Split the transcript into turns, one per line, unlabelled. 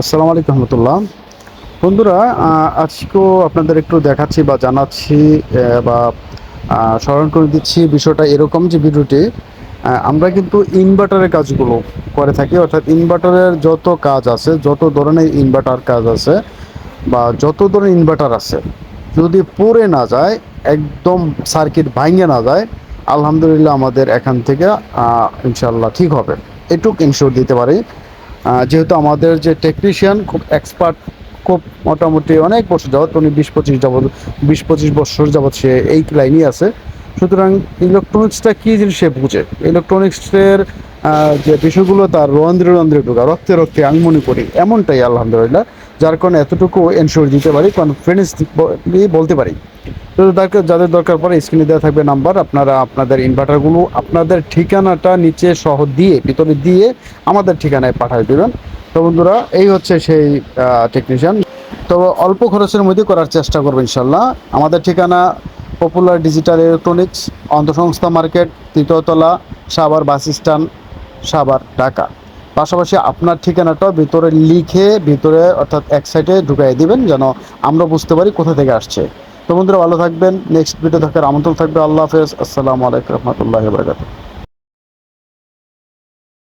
আসসালামু আলাইকুম রহমতুল্লাহ। বন্ধুরা আজকেও আপনাদের একটু দেখাচ্ছি বা জানাচ্ছি বা স্মরণ করে দিচ্ছি বিষয়টা এরকম যে ভিডিওটি আমরা কিন্তু ইনভার্টারের কাজগুলো করে থাকি। অর্থাৎ ইনভার্টারের যত কাজ আছে, যত ধরনের ইনভার্টার কাজ আছে, বা যত ধরনের ইনভার্টার আছে, যদি পড়ে না যায়, একদম সার্কিট ভাঙে না যায়, আলহামদুলিল্লাহ আমাদের এখান থেকে ইনশাল্লাহ ঠিক হবে। এটুক ইনশোর দিতে পারি। যেহেতু আমাদের যে টেকনিশিয়ান খুব এক্সপার্ট খুব মোটামুটি অনেক বছর যাবত উনি বিশ পঁচিশ যাবত বিশ পঁচিশ বছর যাবৎ সে এই লাইনই আছে। সুতরাং ইলেকট্রনিক্সটা কী জিনিস সে বুঝে? ইলেকট্রনিক্সের যে বিষয়গুলো তার রন্ধ্রে রন্ধ্রে ঢোকা, রক্তে রক্তে আমি মনে করি এমনটাই, আলহামদুলিল্লাহ, যার কারণে এতটুকু এনশোর দিতে পারি কনফিডেন্স বলতে পারি। তো যাদের দরকার পড়ে স্ক্রিনে দেওয়া থাকবে নাম্বার আপনারা আপনাদের ইনভার্টারগুলো আপনাদের ঠিকানাটা নিচে সহ দিয়ে, ভিতরে দিয়ে আমাদের ঠিকানায় পাঠিয়ে দেবেন। তো বন্ধুরা, এই হচ্ছে সেই টেকনিশিয়ান তো অল্প খরচের মধ্যে করার চেষ্টা করব ইনশাল্লাহ। আমাদের ঠিকানা পপুলার ডিজিটাল ইলেকট্রনিক্স অন্তঃসংস্থা মার্কেট তৃতীয়তলা সাভার বাস স্ট্যান্ড সাভার ঢাকা। পাশাপাশি আপনার ঠিকানাটা ভিতরে লিখে, ভিতরে অর্থাৎ এক সাইডে ঢুকাই দিবেন, যেন আমরা বুঝতে পারি কোথা থেকে আসছে। তো বন্ধুরা ভালো থাকবেন। নেক্সট ভিডিও দেখার আমন্ত্রণ থাকবে। আল্লাহ হাফেজ। আসসালামু আলাইকুম রহমতুল্লাহ